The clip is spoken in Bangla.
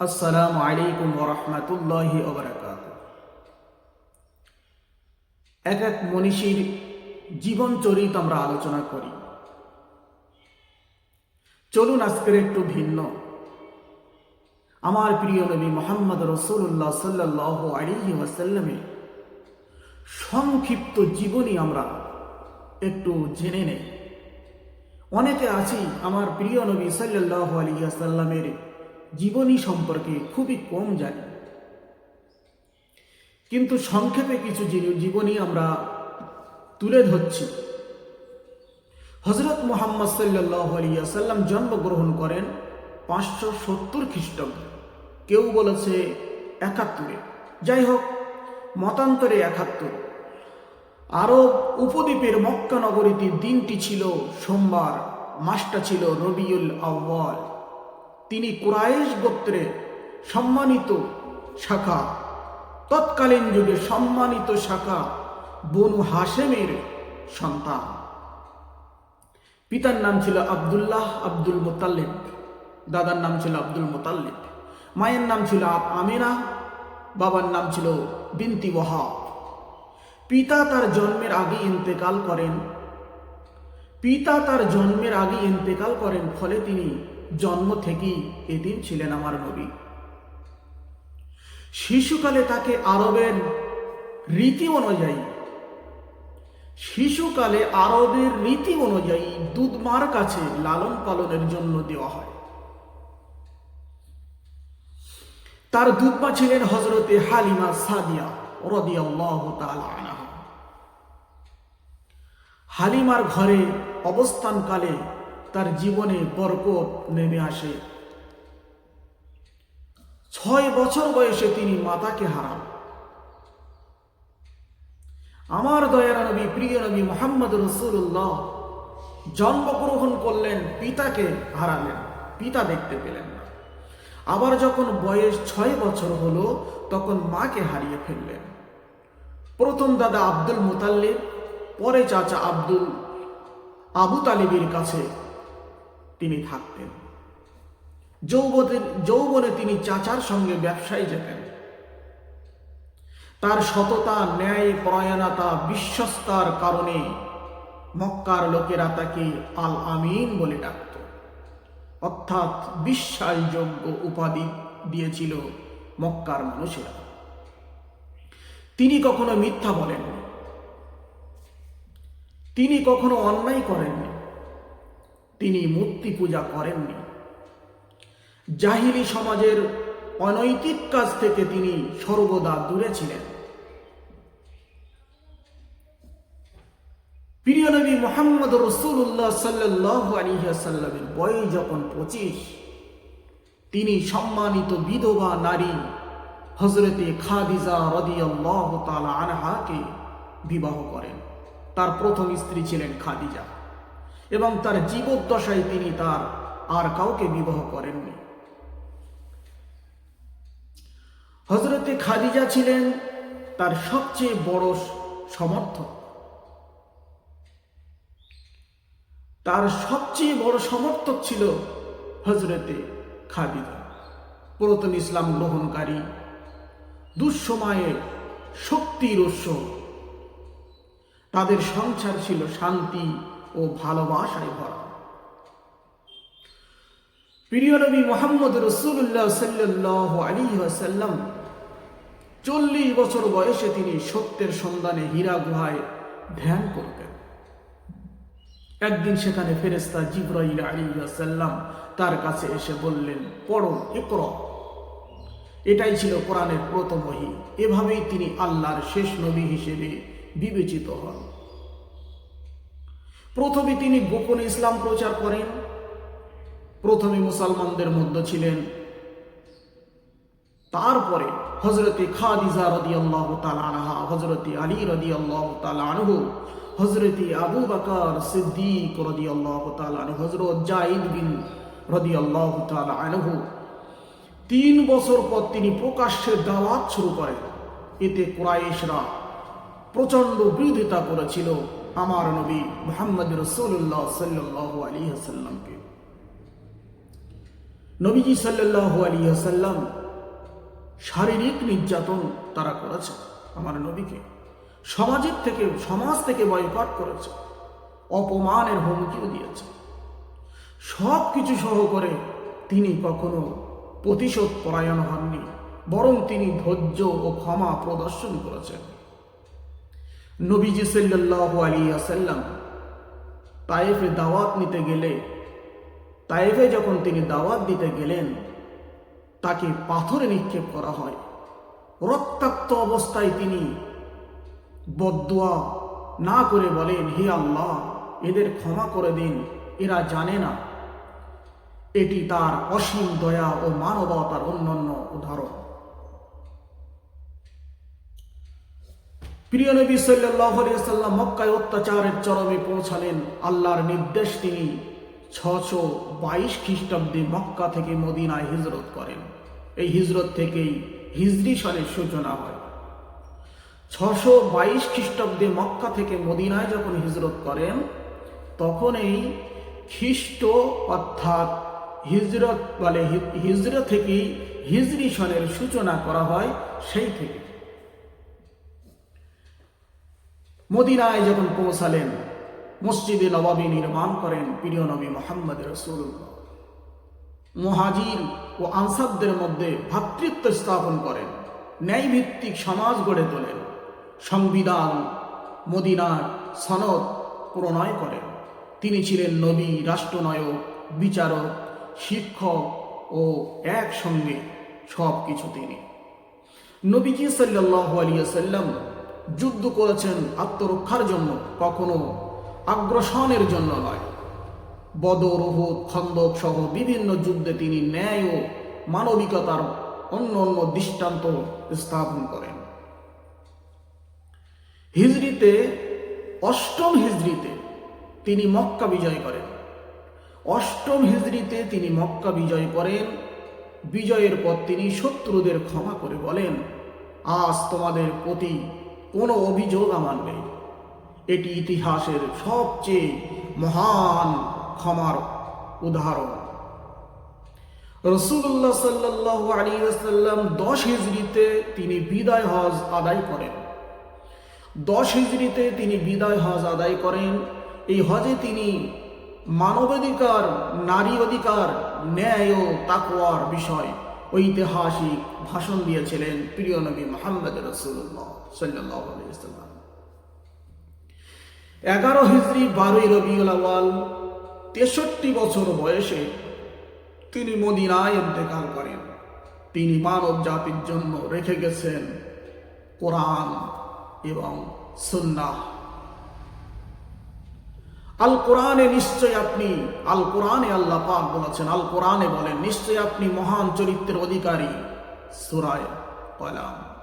আসসালামু আলাইকুম ওরহমতুল্লাহি এক এক মনীষীর জীবন চরিত আমরা আলোচনা করি। চলুন আজকের একটু ভিন্ন। আমার প্রিয় নবী মোহাম্মদ রসুল্লাহ সাল্লাহ আলিহি ওয়াসাল্লামের সংক্ষিপ্ত জীবনী আমরা একটু জেনে নেই। অনেকে আছি, আমার প্রিয় নবী সাল্লাহ আলিয়াসাল্লামের জীবনী সম্পর্কে খুবই কম জানি। কিন্তু সংক্ষেপে কিছু জীবনী আমরা তুলে ধরছি। হজরত মোহাম্মদ সাল্লাহ জন্মগ্রহণ করেন পাঁচশো সত্তর খ্রিস্টাব্দ। কেউ বলেছে একাত্তরে। যাই হোক, মতান্তরে একাত্তর। আরব উপদ্বীপের মক্কা নগরীতে দিনটি ছিল সোমবার, মাসটা ছিল রবিউল আউ্বাল তিনি গোত্রে সম্মানিত শাখা। তৎকালীন যুগে সম্মানিত শাখা বনু হাসেমের সন্তান। পিতার নাম ছিল আব্দুল্লাহ আব্দুল মোতাল্লিব, দাদার নাম ছিল আব্দুল মোতাল্লিব, মায়ের নাম ছিল আমিনা, বাবার নাম ছিল বিনতি ওয়াহাব। পিতা তার জন্মের আগে ইন্তেকাল করেন। পিতা তার জন্মের আগে ইন্তেকাল করেন, ফলে তিনি জন্ম থেকেই এদিন ছিলেন আমার নবী। শিশুকালে তাকে আরবের রীতি অনুযায়ী, শিশুকালে আরবের রীতি অনুযায়ী দুধমার কাছে লালন পালনের জন্য দেওয়া হয়। তার দুধমা ছিলেন হজরতে হালিমা সাদিয়া রদিয়াল্লাহু হালিমার ঘরে অবস্থানকালে জীবনে বরকত নেমে আসে। ছয় বছর বয়সে তিনি মাতাকে হারান। আমার দয়ার নবী, প্রিয় নবী মোহাম্মদ রসুল্লাহ জন্মগ্রহণ করলেন, পিতাকে হারালেন, পিতা দেখতে পেলেন না। আবার যখন বয়স ছয় বছর হলো, তখন মাকে হারিয়ে ফেললেন। প্রথম দাদা আব্দুল মুতাল্লিব, পরে চাচা আব্দুল, আবু তালিবের কাছে তিনি থাকতেন। যৌবনের যৌবনে তিনি চাচার সঙ্গে ব্যবসায় যেতেন। তার সততা, ন্যায়, পরায়ণতা, বিশ্বস্তার কারণে মক্কার লোকেরা তাকে আল আমিন বলে ডাকত। অর্থাৎ বিশ্বাসযোগ্য উপাধি দিয়েছিল মক্কার মানুষেরা। তিনি কখনো মিথ্যা বলেননি। তিনি কখনো অন্যায় করেননি। তিনি মূর্তি পূজা করেননি। জাহিলি সমাজের অনৈতিক কাজ থেকে তিনি সর্বদা দূরে ছিলেন। প্রিয় নবী মোহাম্মদ রসুল্লাহ সাল্লাহ আলিহাসাল্লামের বয়স যখন পঁচিশ, তিনি সম্মানিত বিধবা নারী হজরতে খাদিজা রদিয়াল্লাহ তালা আনহাকে বিবাহ করেন। তার প্রথম স্ত্রী ছিলেন খাদিজা। এবং তার জীবদ্দশায় তিনি তার আর কাউকে বিবাহ করেননি। হজরতে খাদিজা ছিলেন তার সবচেয়ে বড় সমর্থক। তার সবচেয়ে বড় সমর্থক ছিল হজরতে খাদিজা। পুরাতন ইসলাম গ্রহণকারী, দুঃসময়ে শক্তির উৎস। তাদের সংসার ছিল শান্তি ও ভালোবাসায় ভরা। প্রিয় নবী মোহাম্মদ রসুল্লাহ সাল্লাহ আলী সাল্লাম চল্লিশ বছর বয়সে তিনি সত্যের সন্ধানে হীরা গুহায় ধ্যান করতেন। একদিন সেখানে ফেরেস্তা জিব্রাইল আলী সাল্লাম তার কাছে এসে বললেন, পড়ো একর এটাই ছিল কোরআনের প্রথম এভাবেই তিনি আল্লাহর শেষ নবী হিসেবে বিবেচিত হন। প্রথমে তিনি গোপনে ইসলাম প্রচার করেন। প্রথমে মুসলমানদের মধ্যে ছিলেন। তারপরে হজরতে খাদিজা রদি আল্লাহ আনহা হজরতে আলী রদি আল্লাহ আনহু হজরতে আবু বাকার সিদ্দিক রদি আল্লাহ আনহু হজরত জাইদ বিন রদি আল্লাহ আনহু। তিন বছর পর তিনি প্রকাশ্যে দাওয়াত শুরু করেন। এতে কোরাইশরা প্রচণ্ড বিরোধিতা করেছিল। আমার নবী মোহাম্মদ রসুল্লাহ সাল্লাহ আলী হাসাল্লামকে নবীজি সাল্লাল্লাহু আলাইহি সাল্লাম শারীরিক নির্যাতন তারা করেছে আমার নবীকে। সমাজের থেকে, সমাজ থেকে বয়কট করেছে, অপমানের হুমকিও দিয়েছে। সব কিছু সহ করে তিনি কখনো প্রতিশোধ পরায়ণ হননি, বরং তিনি ধৈর্য ও ক্ষমা প্রদর্শন করেছেন। নবীজি সাল্লাল্লাহু আলাইহি আসাল্লাম দাওয়াত নিতে গেলে, তায়েফে যখন তিনি দাওয়াত দিতে গেলেন, তাকে পাথরে নিক্ষেপ করা হয়। রক্তাক্ত অবস্থায় তিনি বদুয়া না করে বলেন, হে আল্লাহ, এদের ক্ষমা করে দিন, এরা জানে না। এটি তার অসীম দয়া ও মানবতার অন্যান্য উদাহরণ। প্রিয় নবী আলাইহি মক্কায় অত্যাচারের চরমে পৌঁছালেন। আল্লাহর নির্দেশ তিনি ছশো বাইশ খ্রিস্টাব্দে মক্কা থেকে মদিনায় হিজরত করেন। এই হিজরত থেকেই হিজরি সনের সূচনা হয়। ছশো বাইশ খ্রিস্টাব্দে মক্কা থেকে মদিনায় যখন হিজরত করেন তখন এই খ্রিস্ট অর্থাৎ হিজরত বলে হিজরত থেকেই হিজরি সনের সূচনা করা হয় সেই থেকে। মদিনায় যখন পৌঁছালেন, মসজিদে নবাবী নির্মাণ করেন প্রিয় নবী মোহাম্মদ রসুল্লাহ মহাজির ও আনসারদের মধ্যে ভ্রাতৃত্ব স্থাপন করেন, ন্যায়ভিত্তিক সমাজ গড়ে তোলেন, সংবিধান, মদিনার সনদ প্রণয় করেন। তিনি ছিলেন নবী, রাষ্ট্রনায়ক, বিচারক, শিক্ষক ও একসঙ্গে সব কিছু তিনি। নবীজি সাল্লাহ আলিয়া সাল্লাম যুদ্ধ করেছেন আত্মরক্ষার জন্য, কখনো আগ্রাসনের জন্য নয়। বদর খন্দক সহ বিভিন্ন যুদ্ধে তিনি ন্যায় ও মানবিকতার অন্য অন্য দৃষ্টান্ত স্থাপন করেন। হিজরিতে অষ্টম হিজরিতে তিনি মক্কা বিজয় করেন। অষ্টম হিজরিতে তিনি মক্কা বিজয় করেন। বিজয়ের পর তিনি শত্রুদের ক্ষমা করে বলেন, আজ তোমাদের প্রতি কোনো অভিযোগ আমার নেই। এটি ইতিহাসের সবচেয়ে মহান ক্ষমার উদাহরণ। রসুল্লাহ সাল্লাহ আলী সাল্লাম দশ হিজড়িতে তিনি বিদায় হজ আদায় করেন। দশ হিজড়িতে তিনি বিদায় হজ আদায় করেন। এই হজে তিনি মানবাধিকার, নারী অধিকার, ন্যায় ও তাকওয়ার বিষয় ঐতিহাসিক ভাষণ দিয়েছিলেন প্রিয় নবী মোহাম্মদ রসুল্লাহ এগারো হিজড়ি বারোই রবিউল আওয়াল তেষট্টি বছর বয়সে তিনি মদিনায় ইন্তেকাল করেন। তিনি মানব জাতির জন্য রেখে গেছেন কোরআন এবং সুন্নাহ। আল কোরআনে নিশ্চয় আপনি, আল কোরআনে আল্লাহ পাক বলেছেন, আল কোরআনে বলেন, নিশ্চয় আপনি মহান চরিত্রের অধিকারী। সুরায় কলাম।